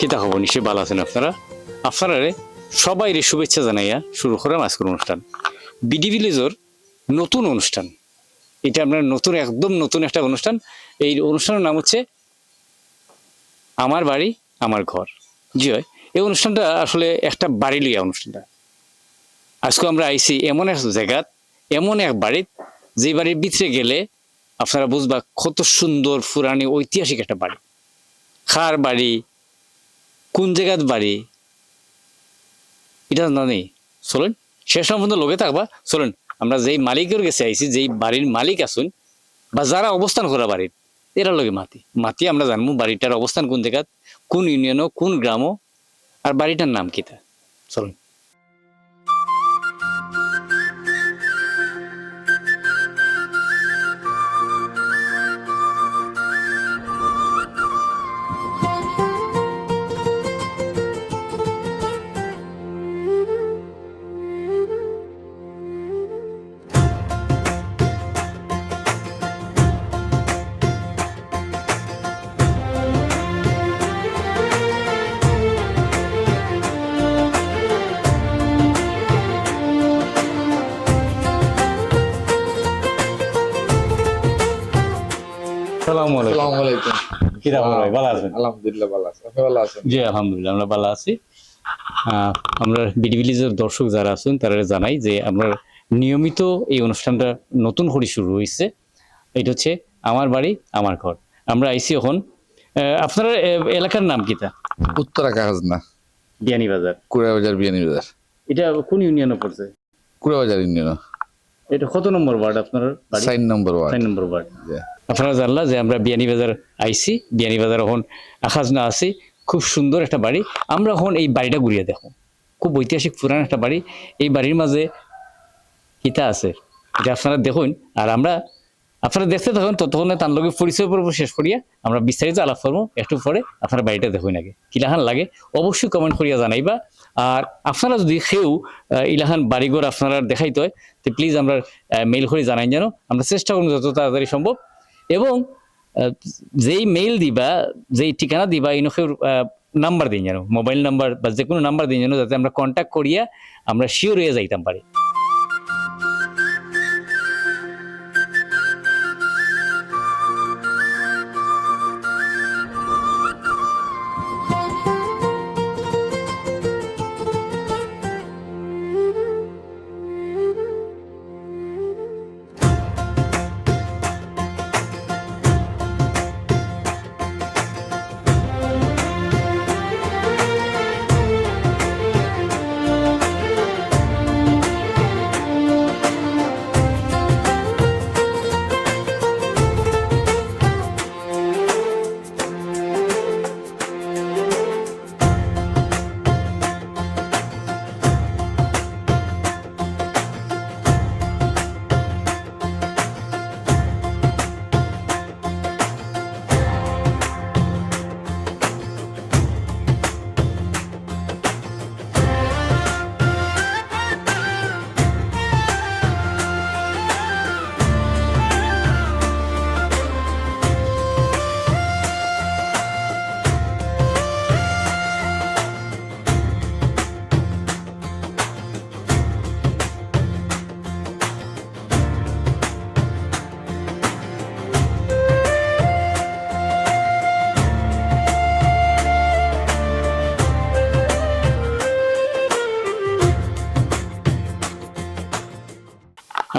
কিতা খবর নিশ্চয়ই ভালো আছেন আপনারা? আপনারা সবাই শুভেচ্ছা জানাইয়া শুরু করাম আজকের অনুষ্ঠান। বিডি ভিলেজর নতুন অনুষ্ঠান। এটা আপনার নতুন, একদম নতুন একটা অনুষ্ঠান। এই অনুষ্ঠানের নাম হচ্ছে আমার বাড়ি, আমার ঘর। জি হয় এই অনুষ্ঠানটা আসলে একটা বাড়ি লিয়া অনুষ্ঠানটা। আজকে আমরা আইছি এমন এক জায়গাত এমন এক বাড়িত যে বাড়ির ভিতরে গেলে আপনারা বুঝবা কত সুন্দর, পুরানি ঐতিহাসিক একটা বাড়ি। খার বাড়ি কোন জায়গাত বাড়ি? এটা জানি চলেন, শেষ পর্যন্ত লোকে থাকবা। চলেন, আমরা যেই মালিকের কাছে আইছি, যেই বাড়ির মালিক আসুন বা যারা অবস্থান করা বাড়ির এরা লগে মাতি। মাতি আমরা জানব বাড়িটার অবস্থান কোন জায়গাত, কোন ইউনিয়নও কোন গ্রামও, আর বাড়িটার নাম কিতা। চলুন। আলাইকুম ভাই ভালো আছেন? আলহামদুলিল্লাহ ভালো আছি। আপনি ভালো আছেন? জি আলহামদুলিল্লাহ আমরা ভালো আছি। আমরা বিডি ভিলেজের দর্শক যারা আছেন তারা জানাই যে আমরা নিয়মিত এই অনুষ্ঠানটা নতুন করে শুরু হয়েছে। এটা হচ্ছে আমার বাড়ি আমার ঘর। আমরা আইছি এখন আহ, আপনার এলাকার নাম কিতা উত্তরা কাগজ না বিয়ানীবাজার। কুড়াবাজার বিয়ানি বাজার এটা কোন ইউনিয়নে পড়ছে? কুড়াবাজার ইউনিয়ন। এটা কত নম্বর ওয়ার্ড আপনার সাইন নম্বর ওয়ার্ড। সাইন নম্বর ওয়ার্ড। আপনারা জানলা যে আমরা বিয়ানীবাজার আইছি বিয়ানীবাজার এখন আখাজনা আছি খুব সুন্দর একটা বাড়ি। আমরা এখন এই বাড়িটা ঘুরিয়ে দেখো। খুব ঐতিহাসিক পুরান একটা বাড়ি। এই বাড়ির মাঝে কিতা আছে। এটা আপনারা দেখুন। আর আমরা আপনারা দেখতে থাকুন, ততক্ষণে তার লগে পরিচয় পর্ব শেষ করিয়া আমরা বিস্তারিত আলাপ করব। একটু পরে আপনারা বাড়িটা দেখুন আগে কিলাহান লাগে। অবশ্যই কমেন্ট করিয়া জানাইবা। আর আপনারা যদি সেও ইলাহান বাড়িঘর আপনারা দেখাইতে হয়, তো প্লিজ আমরা মেইল করে জানাই যেন। আমরা চেষ্টা করব যত তাড়াতাড়ি সম্ভব। এবং যেই মেইল দিবা, যেই ঠিকানা দিবা ইনফের নাম্বার দিন যেন মোবাইল নাম্বার বা যে কোনো নাম্বার দিন যেন, যাতে আমরা কন্ট্যাক্ট করিয়া আমরা শিওর হয়ে যাইতাম পারি।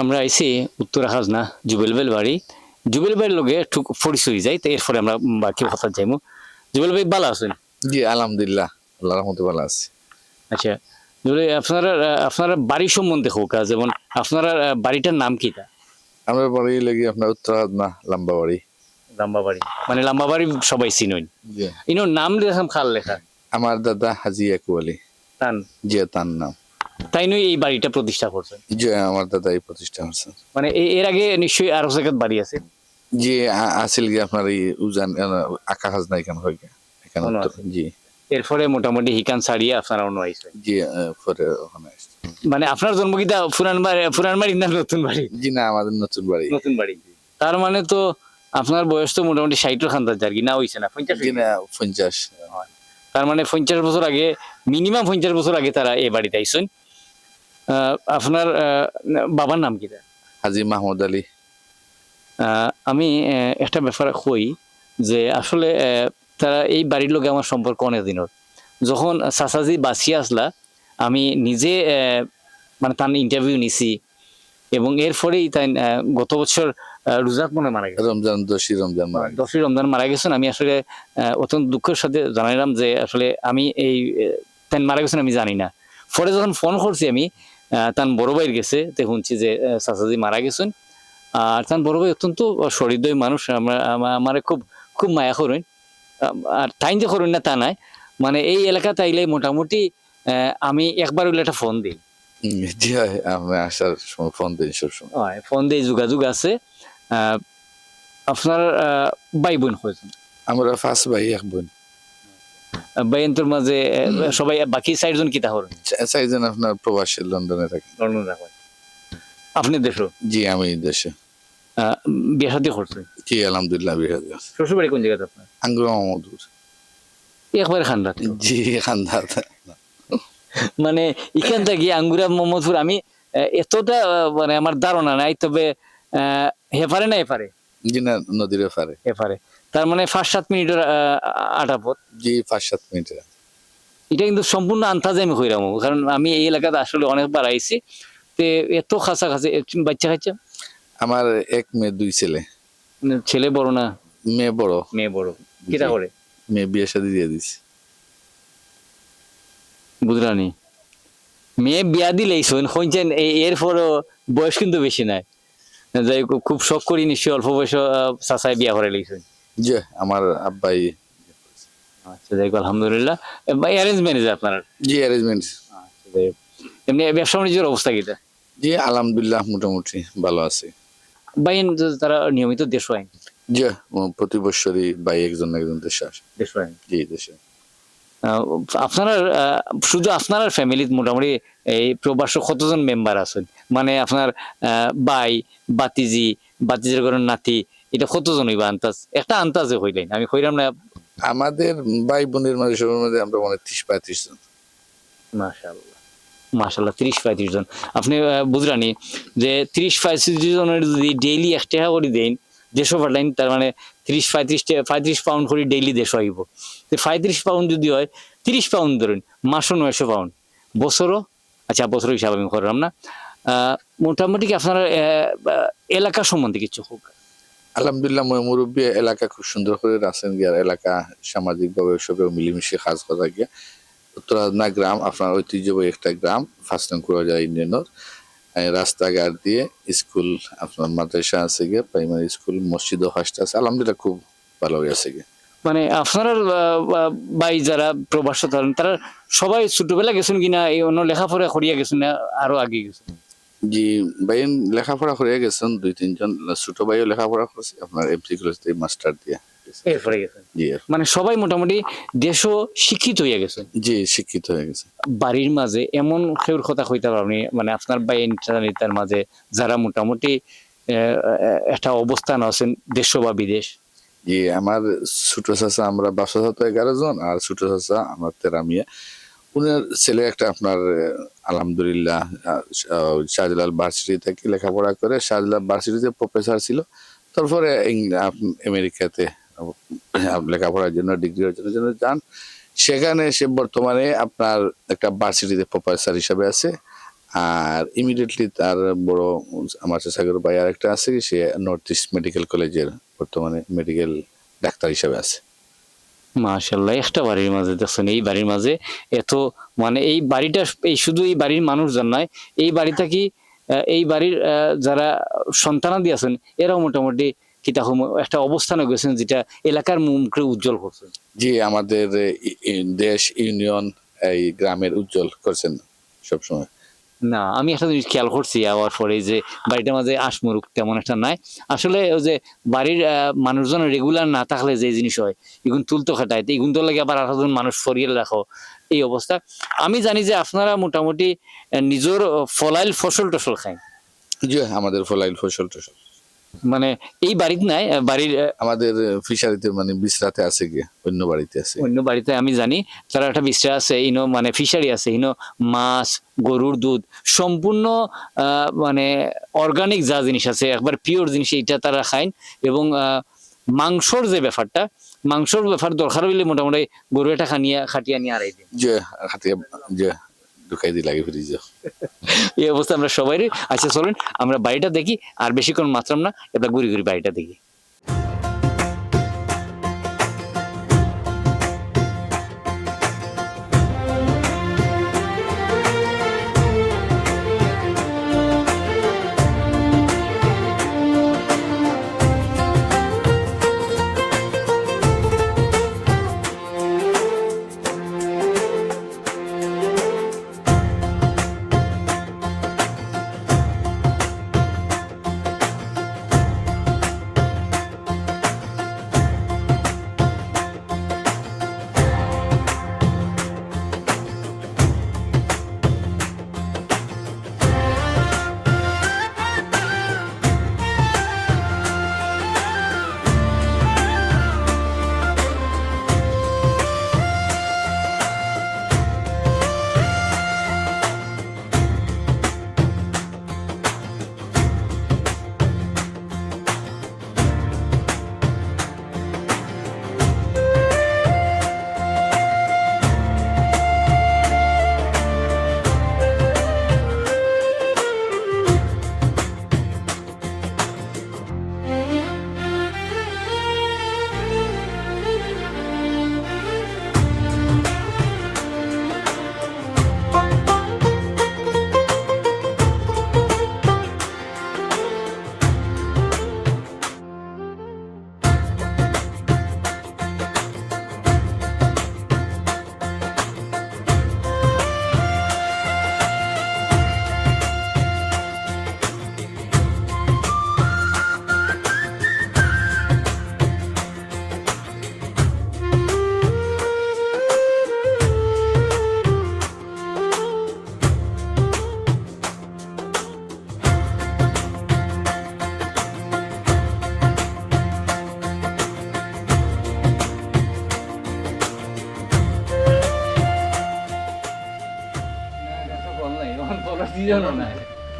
আমরা আইছি উত্তরা খাজনা জুবেলবেল বাড়ি। জুবেল বাড়ির লগে একটু পরিচয় যাই তো এরপরে আমরা বাকি কথা যাইমু। জুবেল ভাই ভালো আছেন? জি আলহামদুলিল্লাহ আল্লাহ রহমতে ভালো আছি। আচ্ছা আপনারা আপনারা বাড়ি সম্বন্ধে হোক যেমন আপনারা বাড়িটার নাম কি তা? আমরা বাড়ি লেগে আপনার উত্তরা না লম্বা বাড়ি। লাম্বা বাড়ি। মানে লাম্বা বাড়ি সবাই চিনইন জি। ইনোর নাম দেখাম খাল লেখা। আমার দাদা হাজি একু আলী। তান। জি তার নাম। তাই নয় এই বাড়িটা প্রতিষ্ঠা করছেন জি আমার দাদা এই প্রতিষ্ঠা করছেন মানে এর আগে নিশ্চয়ই আরও জায়গায় বাড়ি আছে? জি আসিল আপনার এই উজান আকা হাজনা এখানে হয়ে এখানে জি। এরপরে মোটামুটি হিকান ছাড়িয়ে আপনারা অন্য আইসেন জি পরে ওখানে মানে আপনার জন্মগীতা পুরান বাড়ি পুরান বাড়ি না নতুন বাড়ি? জি না আমাদের নতুন বাড়ি। নতুন বাড়ি। তার মানে তো আপনার বয়স তো মোটামুটি ষাটের খান্দার যার কি না হইছে না পঞ্চাশ জি না পঞ্চাশ। তার মানে পঞ্চাশ বছর আগে মিনিমাম পঞ্চাশ বছর আগে তারা এ বাড়িতে আইসেন। আপনার বাবার নাম কি? হাজি মাহমুদ আলী। আমি একটা ব্যাপার কই যে আসলে তারা এই বাড়ির লোকে আমার সম্পর্ক অনেক দিনের। যখন সাসাজি বাঁচিয়ে আসলা আমি নিজে মানে তার ইন্টারভিউ নিছি এবং এরপরেই তাই গত বছর রুজাত মনে মারা গেছে। রমজান দশই রমজান মারা। দশই রমজান মারা গেছেন আমি আসলে অত্যন্ত দুঃখের সাথে জানাইলাম যে আসলে আমি এই তাই মারা গেছেন আমি জানি না। পরে যখন ফোন করছি আমি তার বড় ভাইয়ের গেছে তে শুনছি যে চাচাজি মারা গেছেন। আর তার বড় ভাই অত্যন্ত সহৃদয় মানুষ আমরা আমার খুব খুব মায়া করেন। আর তাই যে করেন না তা নাই। মানে এই এলাকা তাইলে মোটামুটি আমি একবার হইলে একটা ফোন দিই। হুম, জি আমি আসার সময় ফোন দিন সবসময়। ফোন দিয়ে যোগাযোগ আছে। আপনার ভাই বোন হয়েছেন আমরা ফার্স্ট ভাই এক বোন। বাইন্তর মাঝে সবাই বাকি চারজন চারজন আপনার প্রবাসী লন্ডনে থাকি। লন্ডন রাখেন আপনি দেশও জি আমি দেশে। আহ, বিয়ে শাদী করছেন? জি আলহামদুলিল্লাহ শ্বশুর বাড়ি কোন জায়গাতে আপনার? আঙ্গুর একবারে জি খান্দার। মানে এখান থেকে আঙ্গুরা মোহাম্মদপুর আমি এতটা মানে আমার ধারণা নাই তবে আহ, হেপারে না এপারে জি না নদীর পারে এপারে তার মানে পাঁচ সাত মিনিটের আটা পথ। জি পাঁচ সাত মিনিট এটা কিন্তু সম্পূর্ণ আন্তাজে আমি কইরাম কারণ আমি এই এলাকাতে আসলে অনেকবার আইছি। তে এত কাছাকাছি একজন বাচ্চা কাচ্চা আমার এক মেয়ে দুই ছেলে। মানে ছেলে বড় না? মেয়ে বড়। মেয়ে বড়। কিটা করে? মেয়ে বিয়ে শাদী দিয়ে দিছি। বুঝলানি মেয়ে বিয়া দিলেই শোন শুনছেন এই- এরপরও বয়স কিন্তু বেশি নাই। যাই খুব শখ করি নিশ্চয়ই অল্প বয়স চাচাই বিয়া করে লইছেন জি আমার আব্বাই আচ্ছা যাই আলহামদুলিল্লাহ। অ্যারেঞ্জ ম্যানেজার আপনার? জি অ্যারেঞ্জমেন্ট আচ্ছা, এমনি ব্যবসা বাণিজ্যের অবস্থা কিটা? জি আলহামদুলিল্লাহ মোটামুটি ভালো আছে। বাইন তারা নিয়মিত দেশ আইন? জি প্রতি বছরই ভাই একজন একজন দেশে আসে। দেশ আইন? জি দেশে। আপনার শুধু আপনার ফ্যামিলিতে মোটামুটি এই প্রবাস কতজন মেম্বার আছেন? মানে আপনার ভাই বাতিজি বাতিজির ঘরের নাতি এটা কতজন হইবা আন্তাজ একটা আন্তাজে হইলেন আমি হইলাম না। আমাদের ভাই বোনের সবার মধ্যে আমরা মনে ত্রিশ পঁয়ত্রিশ জন। মাশাআল্লাহ। মাশাআল্লাহ ত্রিশ পঁয়ত্রিশ জন। আপনি বুঝরানি যে ত্রিশ পঁয়ত্রিশ জনের যদি ডেইলি এক টাকা করে দেন দেড়শো পাঠাইন তার মানে ত্রিশ পঁয়ত্রিশ পঁয়ত্রিশ পাউন্ড করে ডেইলি দেড়শো হইব। তো পঁয়ত্রিশ পাউন্ড যদি হয় তিরিশ পাউন্ড ধরুন মাসও নয়শো পাউন্ড বছরও? আচ্ছা বছর হিসাব আমি করলাম না। মোটামুটি কি আপনার এলাকা সম্বন্ধে কিছু হোক। আলহামদুলিল্লাহ মুরব্বী এলাকা খুব সুন্দর করে রাখছেন গিয়ার এলাকা সামাজিক ভাবে সবেও মিলেমিশে কাজ করা গিয়া উত্তরাদনা গ্রাম আপনার ঐতিহ্যবাহী একটা গ্রাম ফার্স্ট নং কুড়াজা ইউনিয়নের এই রাস্তাঘাট দিয়ে স্কুল আপনার মাদ্রাসা আছে গিয়ে প্রাইমারি স্কুল মসজিদ ও হাসটা আছে আলহামদুলিল্লাহ খুব ভালো আছে গিয়ে। মানে আপনার ভাই যারা প্রবাস তারা সবাই ছোটবেলা গেছেন কিনা এই অন্য লেখাপড়া করিয়া গেছেন না আরও আগে গেছেন? জি ভাই লেখাপড়া করে গেছেন দুই তিনজন ছোট ভাইও লেখাপড়া করছে আপনার এমসি কলেজ মাস্টার দিয়ে। এরপরে গেছেন। জি মানে সবাই মোটামুটি দেশও শিক্ষিত হইয়া গেছে? জি শিক্ষিত হয়ে গেছে। বাড়ির মাঝে এমন কেউর কথা কইতে পারবনি মানে আপনার বা ইন্টারনেটের মাঝে যারা মোটামুটি একটা অবস্থান আছেন দেশ বা বিদেশ? জি আমার ছোট চাচা আমরা বাসা এগারো জন আর ছোট চাচা আমার তেরামিয়া উনার ছেলে একটা আপনার আলহামদুলিল্লাহ শাহজালাল ভার্সিটি থেকে লেখাপড়া করে শাহজালাল ভার্সিটিতে প্রফেসর ছিল। তারপরে আমেরিকাতে লেখাপড়ার জন্য ডিগ্রি অর্জনের জন্য যান। সেখানে সে বর্তমানে আপনার একটা ভার্সিটিতে প্রফেসর হিসাবে আছে। আর ইমিডিয়েটলি তার বড় আমার সাগর ভাই আর একটা আছে, সে নর্থ ইস্ট মেডিকেল কলেজের বর্তমানে মেডিকেল ডাক্তার হিসাবে আছে। মাশাল্লাহ একটা বাড়ির মাঝে দেখছেন, এই বাড়ির মাঝে এত মানে এই বাড়িটা, এই শুধু এই বাড়ির মানুষজন নয়, এই বাড়িটা কি এই বাড়ির যারা সন্তানাদি আছেন, এরাও মোটামুটি কিতাহম একটা অবস্থানে গেছেন যেটা এলাকার মুখকে উজ্জ্বল করছেন। জি, আমাদের দেশ, ইউনিয়ন, এই গ্রামের উজ্জ্বল করছেন সবসময়। না, আমি একটা জিনিস খেয়াল করছি আওয়ার পরে যে বাড়িটার মাঝে আসমরুক তেমন একটা নাই। আসলে ওই যে বাড়ির মানুষজন রেগুলার না থাকলে যে জিনিস হয়, এগুন তুলতো খাটায়। এগুন তো লাগে আবার আরেকজন মানুষ ফরিয়ে রাখো, এই অবস্থা। আমি জানি যে আপনারা মোটামুটি নিজের ফলাইল ফসল টসল খায়। জি, আমাদের ফলাইল ফসল টসল মানে এই বাড়িতে নাই বাড়ির আমাদের ফিশারিতে মানে বিশ্রাতে আছে গিয়ে অন্য বাড়িতে আছে। অন্য বাড়িতে আমি জানি তারা একটা বিশ্রা আছে ইনো মানে ফিশারি আছে ইনো মাছ গরুর দুধ সম্পূর্ণ আহ, মানে অর্গানিক যা জিনিস আছে একবার পিওর জিনিস এইটা তারা খায় এবং মাংসর যে ব্যাপারটা মাংসর ব্যাপার দরকার হইলে মোটামুটি গরু এটা খানিয়া খাটিয়া নিয়ে আড়াই দিন। যে হাতে যে ঢুকাই দি লাগে ফ্রিজে এই অবস্থা আমরা সবাই আচ্ছা চলেন, আমরা বাড়িটা দেখি, আর বেশিক্ষণ মাত্রাম না, এবার ঘুরি ঘুরি বাড়িটা দেখি।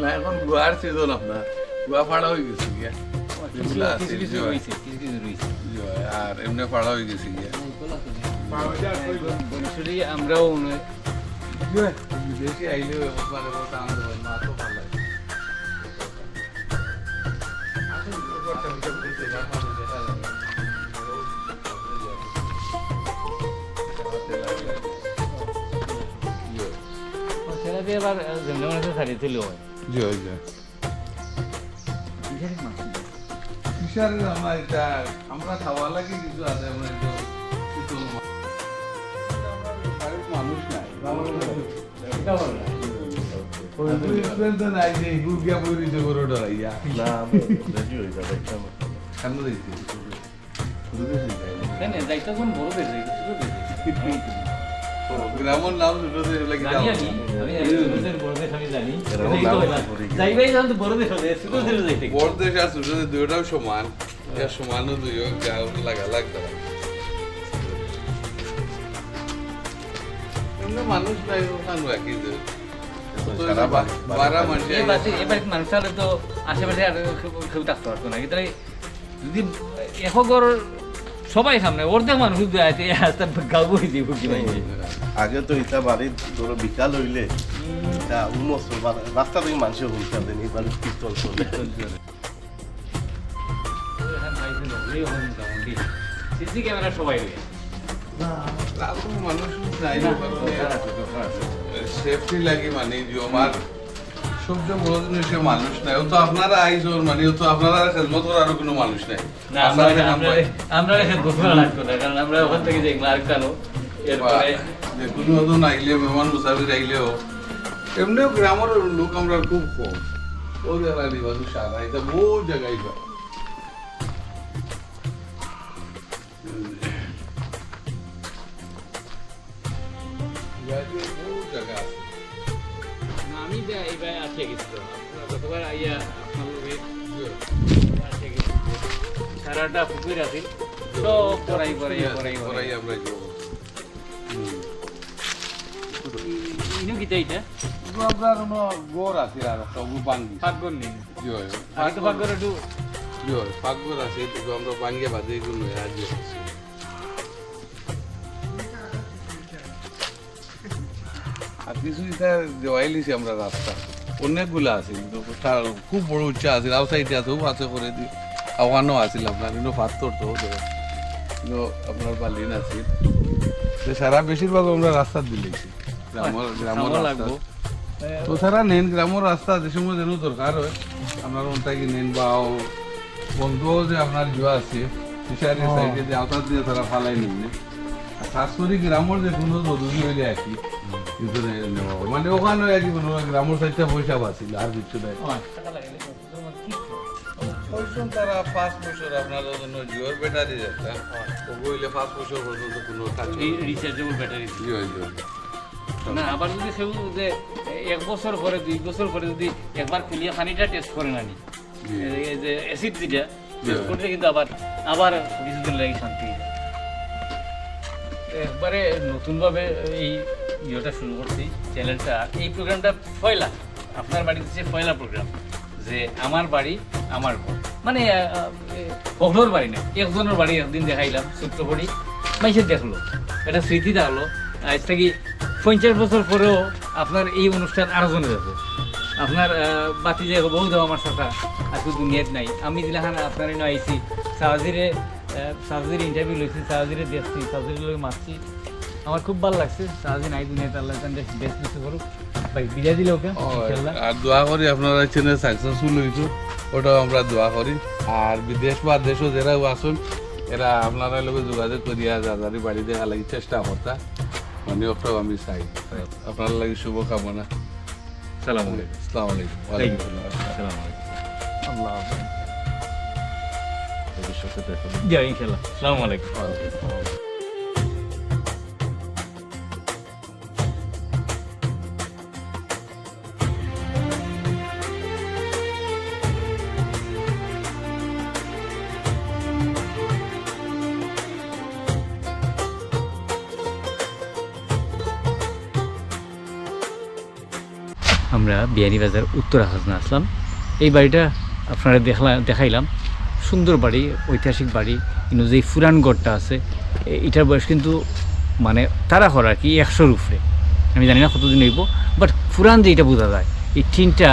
না এখন গুয়ার সিজন আপনার। গুয়া ফাড়া হয়ে গেছে গিয়া। আর এমনি ফাড়া হয়ে গেছে গিয়া। আমরাও বিদেশি আইলেও ভালো। জয়, এবার জেন্দ্রমানের ছাড়িয়ে দিল জয় জয় কিসের আমার এটা। আমরা খাওয়া লাগে কিছু আছে আমরা একটু মানুষ নাই Experience তো নাই যে। গুড় গিয়া বই দিতে করে ডরাইয়া কেন দিয়েছি দায়িত্ব কোন বড় বেশি গ্রামের নাম জানি আমি আমি বড়দের আমি জানি। বড়দের যাইতে আর দুইটাও সমান। এটা সমানও দুই গাও লাগা লাগতো এমনি মানুষ নাই ওখানে রাখি আশেপাশে আর কেউ কেউ থাকতে পারতো না। কিন্তু যদি এখগর সবাই সামনে অর্ধেক মানুষ গাও বই দিব কি ভাই আগে তো ইটা বাড়ির ধরো বিকাল হইলে রাস্তা থেকে মানুষ হুলতে দেন এই বাড়ির কীর্তন চলে। সিসি ক্যামেরা সবাই মানুষ সেফটি লাগে মানে যে আমার সবচেয়ে বড় জিনিস মানুষ নাই। ও তো আপনারা আইজোর মানে ও তো আপনারা খেদমত করার কোনো মানুষ নাই। আমরা আপনারা কাম আমরা পাই। আমরা রেখে গোসল লাগতো না কারণ আমরা ওখান থেকে যাই মার্ক টানো এরপরে কোনো মতন আইলে মেহমান মুসাফির আইলেও। এমনিও গ্রামের লোক আমরা খুব কম। ও জায়গা দিবা তো সারা এটা বহু জায়গায় আছে না, আমি যা এইবার আটকে গেছিল আপনারা গতবার আইয়া আপনাদের সারাটা পুকুর আছে সব পড়াই পড়াই পড়াই পড়াই আমরা ইনু কিতা এটা আপনার কোনো গড় আছে আর সবু বাঙ্গি নেই একটু ফাগর আছে আমরা বাঙ্গে বাজে এগুলো আর এটা দেওয়াই লিছি আমরা রাস্তা। অনেকগুলো আছে কিন্তু তার খুব বড় উচ্চা আছে আউটসাইডে আছে খুব আছে করে দি আওয়ানো আছিল আপনার কিন্তু পাথর তো কিন্তু আপনার বালিন আছে। সারা বেশিরভাগ আমরা রাস্তা দিলেছি। গ্রামের গ্রামের রাস্তা। তো তারা নেন গ্রামের রাস্তা যে সময় যেন দরকার হয় আপনার ওনটাকে নেন বা ও বন্ধুও যে আপনার জুয়া আছে ফিশারি সাইডে যে আওতার দিয়ে তারা ফালাই নেন। আর খাস করে গ্রামের যে কোনো জরুরি হইলে আর কি। কিন্তু নেওয়া। মানে ওখানে আর কি কোনো গ্রামের সাইডটা পয়সা বাঁচিল আর কিছু নাই। ওইসব তারা পাঁচ বছর আপনাদের জন্য জিওর ব্যাটারি যেটা ও বইলে পাঁচ বছর পর্যন্ত কোনো কাজ রিচার্জেবল ব্যাটারি জিও জিও না আবার যদি সেও যে এক বছর পরে দুই বছর পরে যদি একবার খুলিয়ে পানিটা টেস্ট করে নানি যে অ্যাসিড যেটা টেস্ট করলে কিন্তু আবার আবার কিছুদিন লাগে শান্তি। একবারে নতুনভাবে এই ইয়েটা শুরু করছি। চ্যানেলটা, এই প্রোগ্রামটা পয়লা আপনার বাড়িতে যে পয়লা প্রোগ্রাম, যে আমার বাড়ি, আমার ঘর। মানে কখনোর বাড়ি না, একজনের বাড়ি একদিন দেখাইলাম ছোট্ট বাড়ি মাইসে দেখল, এটা স্মৃতি থাকল আজ থেকে পঞ্চাশ বছর পরেও আপনার এই অনুষ্ঠান আরও জনে যাব আপনার বাতি যে বহু দেওয়া আমার সাথে আজকে দুনিয়াত নাই। আমি দিলাখান আপনার এনে আইছি সাহাজিরে সাহাজির ইন্টারভিউ লইছি সাহাজিরে দেখছি সাহাজির মারছি। আমার খুব ভালো লাগছে। সাহাজি নাই দুনিয়াতে আল্লাহ তান বেশ কিছু করুক। ভাই বিদায় দিলে ওকে আর দোয়া করি আপনারা চ্যানেল সাকসেসফুল হইতো ওটাও আমরা দোয়া করি। আর বিদেশ বা দেশও যারাও আসুন এরা আপনারা লোক যোগাযোগ করিয়া যাদারি বাড়ি দেখা লাগি চেষ্টা করতা। মানে ওটাও আমি চাই। আপনার লাগি শুভকামনা। সালাম আলাইকুম। আসসালামু আলাইকুম। ওয়ালাইকুম আসসালাম। সালাম আলাইকুম। আল্লাহ হাফেজ। ভবিষ্যতে দেখা হবে। জি ইনশাল্লাহ সালাম আলাইকুম। বিয়ানীবাজার উত্তর হাসনা আসলাম। এই বাড়িটা আপনারা দেখলা দেখাইলাম। সুন্দর বাড়ি, ঐতিহাসিক বাড়ি। কিন্তু যে ফুরান গড়টা আছে এটার বয়স কিন্তু মানে তারা হর আর কি, একশোর উপরে। আমি জানি না কতদিন হইব বাট ফুরান যে এটা বোঝা যায়, এই টিনটা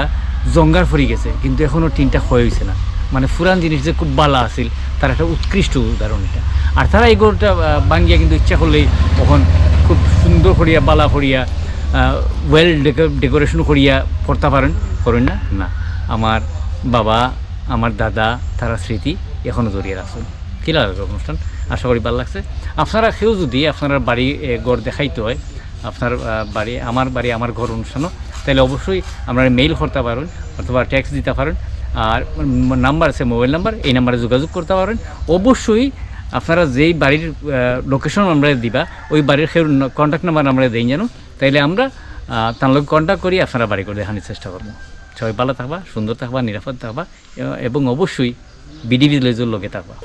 জঙ্গার ফরি গেছে, কিন্তু এখনও টিনটা ক্ষয় হয়েছে না। মানে ফুরান জিনিস যে খুব বালা আছিল, তার একটা উৎকৃষ্ট উদাহরণ এটা। আর তারা এই গড়টা বাঙ্গিয়া কিন্তু ইচ্ছা করলেই তখন খুব সুন্দর করিয়া, বালা করিয়া ওয়েল ডেকোরেশন করিয়া করতে পারেন, করেন না? না। আমার বাবা, আমার দাদা, তারা স্মৃতি এখনও জড়িয়ে রাখছেন। কী লাগবে অনুষ্ঠান? আশা করি ভালো লাগছে। আপনারা কেউ যদি আপনার বাড়ি ঘর দেখাইতে হয়, আপনার বাড়ি, আমার বাড়ি, আমার ঘর অনুষ্ঠানও, তাহলে অবশ্যই আপনারা মেইল করতে পারেন অথবা ট্যাক্স দিতে পারেন। আর নাম্বার আছে মোবাইল নাম্বার এই নাম্বারে যোগাযোগ করতে পারেন। অবশ্যই আপনারা যেই বাড়ির লোকেশন আমরা দিবা, ওই বাড়ির সেই কন্ট্যাক্ট নাম্বার আমরা দিই জানো তাইলে আমরা তার লোক কন্ট্যাক্ট করি, আপনারা বাড়ি করে দেখানোর চেষ্টা করব। সবাই ভালো থাকবা, সুন্দর থাকবা, নিরাপদ থাকবা, এবং অবশ্যই বিডি ভিলেজের লোকে থাকবা।